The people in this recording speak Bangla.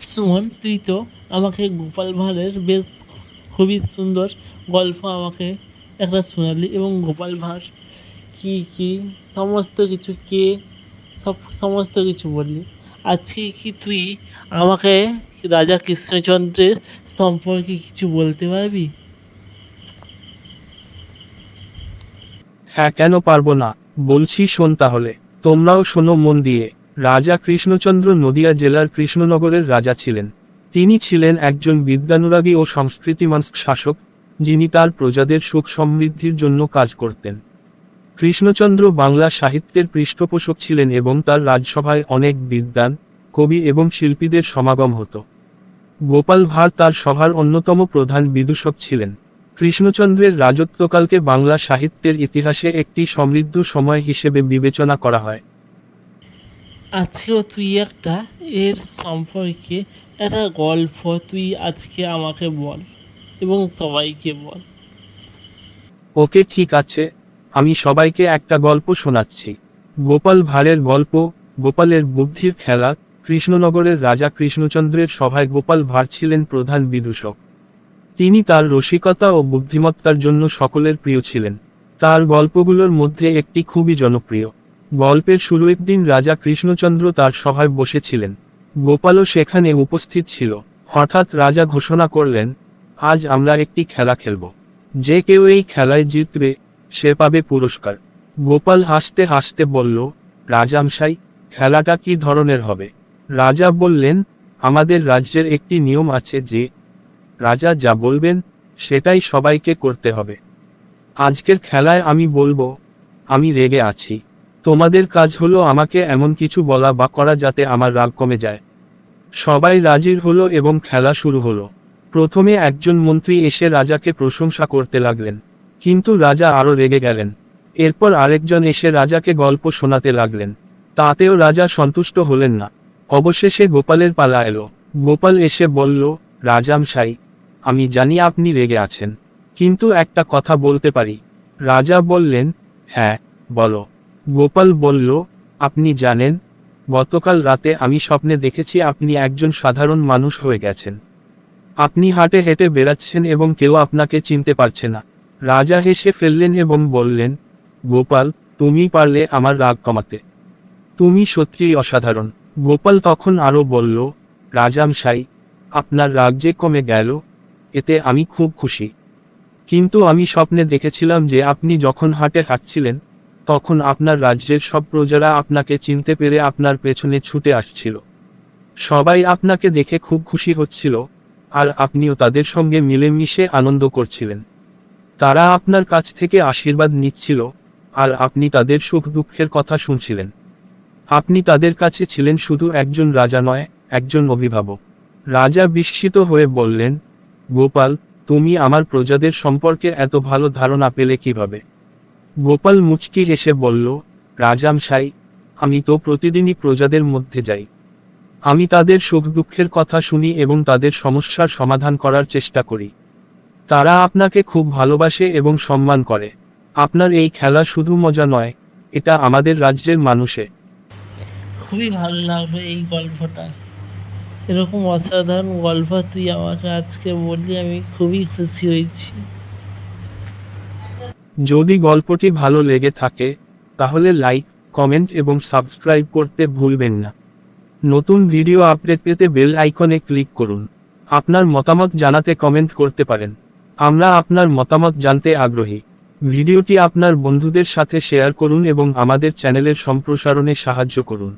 সুমন তুই তো আমাকে গোপাল ভাঁড়ের বেশ খুবই সুন্দর গল্প আমাকে একটা শোনালি এবং গোপাল ভাঁড় কী কী, সমস্ত কিছু কে, সব সমস্ত কিছু বললি। আজকে কি তুই আমাকে রাজা কৃষ্ণচন্দ্রের সম্পর্কে কিছু বলতে পারবি? হ্যাঁ কেন পারব না? বলছি শোন তাহলে। তোমরাও শোনো মন দিয়ে। রাজা কৃষ্ণচন্দ্র নদিয়া জেলার কৃষ্ণনগরের রাজা ছিলেন। তিনি ছিলেন একজন বিদ্যানুরাগী ও সংস্কৃতিমান শাসক, যিনি তার প্রজাদের সুখ সমৃদ্ধির জন্য কাজ করতেন। কৃষ্ণচন্দ্র বাংলা সাহিত্যের পৃষ্ঠপোষক ছিলেন এবং তার রাজসভায় অনেক বিদ্বান, কবি এবং শিল্পীদের সমাগম হতো। গোপাল ভাঁড় তার সভার অন্যতম প্রধান বিদূষক ছিলেন। কৃষ্ণচন্দ্রের রাজত্বকালকে বাংলা সাহিত্যের ইতিহাসে একটি সমৃদ্ধ সময় হিসেবে বিবেচনা করা হয়। আজকেও তুই একটা এর সম্পর্কে একটা গল্প তুই আজকে আমাকে বল এবং সবাইকে বল। ওকে ঠিক আছে, আমি সবাইকে একটা গল্প শোনাচ্ছি। গোপাল ভাঁড়ের গল্প, গোপালের বুদ্ধির খেলা, কৃষ্ণনগরের রাজা কৃষ্ণচন্দ্রের সভায় গোপাল ভাঁড় ছিলেন প্রধান বিদূষক। তিনি তার রসিকতা ও বুদ্ধিমত্তার জন্য সকলের প্রিয় ছিলেন। তার গল্পগুলোর মধ্যে একটি খুবই জনপ্রিয়। গল্পের শুরু একদিন রাজা কৃষ্ণচন্দ্র তার সভায় বসেছিলেন। গোপালও সেখানে উপস্থিত ছিল। হঠাৎ রাজা ঘোষণা করলেন, আজ আমরা একটি খেলা খেলব। যে কেউ এই খেলায় জিতবে, সে পাবে পুরস্কার। গোপাল হাসতে হাসতে বলল, রাজামশাই, খেলাটা কি ধরনের হবে? রাজা বললেন, আমাদের রাজ্যের একটি নিয়ম আছে যে, রাজা যা বলবেন, সেটাই সবাইকে করতে হবে। আজকের খেলায় আমি বলব, আমি রেগে আছি। তোমাদের কাজ হলো আমাকে এমন কিছু বলা বা করা যাতে আমার রাগ কমে যায়। সবাই রাজির হলো এবং খেলা শুরু হলো। প্রথমে একজন মন্ত্রী এসে রাজাকে প্রশংসা করতে লাগলেন। কিন্তু রাজা আরও রেগে গেলেন। এরপর আরেকজন এসে রাজাকে গল্প শোনাতে লাগলেন। তাতেও রাজা সন্তুষ্ট হলেন না। অবশেষে গোপালের পালা এলো। গোপাল এসে বলল রাজামশাই আমি জানি আপনি রেগে আছেন। কিন্তু একটা কথা বলতে পারি। রাজা বললেন হ্যাঁ বলো। গোপাল বলল, আপনি জানেন, গতকাল রাতে আমি স্বপ্নে দেখেছি আপনি একজন সাধারণ মানুষ হয়ে গেছেন। আপনি হাটে হেঁটে বেড়াচ্ছেন এবং কেউ আপনাকে চিনতে পারছে না। রাজা হেসে ফেললেন এবং বললেন, গোপাল, তুমি পারলে আমার রাগ কমাতে। তুমি সত্যিই অসাধারণ। গোপাল তখন আরও বলল রাজামশাই আপনার রাগ যে কমে গেল, এতে আমি খুব খুশি। কিন্তু আমি স্বপ্নে দেখেছিলাম যে আপনি যখন হাটে হাঁটছিলেন তখন আপনার রাজ্যের সব প্রজারা আপনাকে চিনতে পেরে আপনার পেছনে ছুটে আসছিল। সবাই আপনাকে দেখে খুব খুশি হচ্ছিল, আর আপনিও তাদের সঙ্গে মিলেমিশে আনন্দ করছিলেন। তারা আপনার কাছ থেকে আশীর্বাদ নিচ্ছিল, আর আপনি তাদের সুখ দুঃখের কথা শুনছিলেন। আপনি তাদের কাছে ছিলেন শুধু একজন রাজা নয়, একজন অভিভাবক। রাজা বিস্মিত হয়ে বললেন, গোপাল, তুমি আমার প্রজাদের সম্পর্কে এত ভালো ধারণা পেলে কীভাবে? গোপাল মুচকি হেসে বলল রাজাম রাজামশাই, আমি তো প্রতিদিনই প্রজাদের মধ্যে যাই। আমি তাদের সুখ দুঃখের কথা শুনি এবং তাদের সমস্যার সমাধান করার চেষ্টা করি। তারা আপনাকে খুব ভালোবাসে এবং সম্মান করে। আপনার এই খেলা শুধু মজা নয়, এটা আমাদের রাজ্যের মানুষে খুবই ভালো লাগল এই গল্পটা। এরকম অসাধারণ গল্প তুই আমাকে আজকে বললি, আমি খুবই খুশি হয়েছি। যদি গল্পটি ভালো লেগে থাকে, তাহলে লাইক, কমেন্ট এবং সাবস্ক্রাইব করতে ভুলবেন না। নতুন ভিডিও আপডেট পেতে বেল আইকনে ক্লিক করুন। আপনার মতামত জানাতে কমেন্ট করতে পারেন। আমরা আপনার মতামত জানতে আগ্রহী। ভিডিওটি আপনার বন্ধুদের সাথে শেয়ার করুন এবং আমাদের চ্যানেলের সম্প্রসারণে সাহায্য করুন।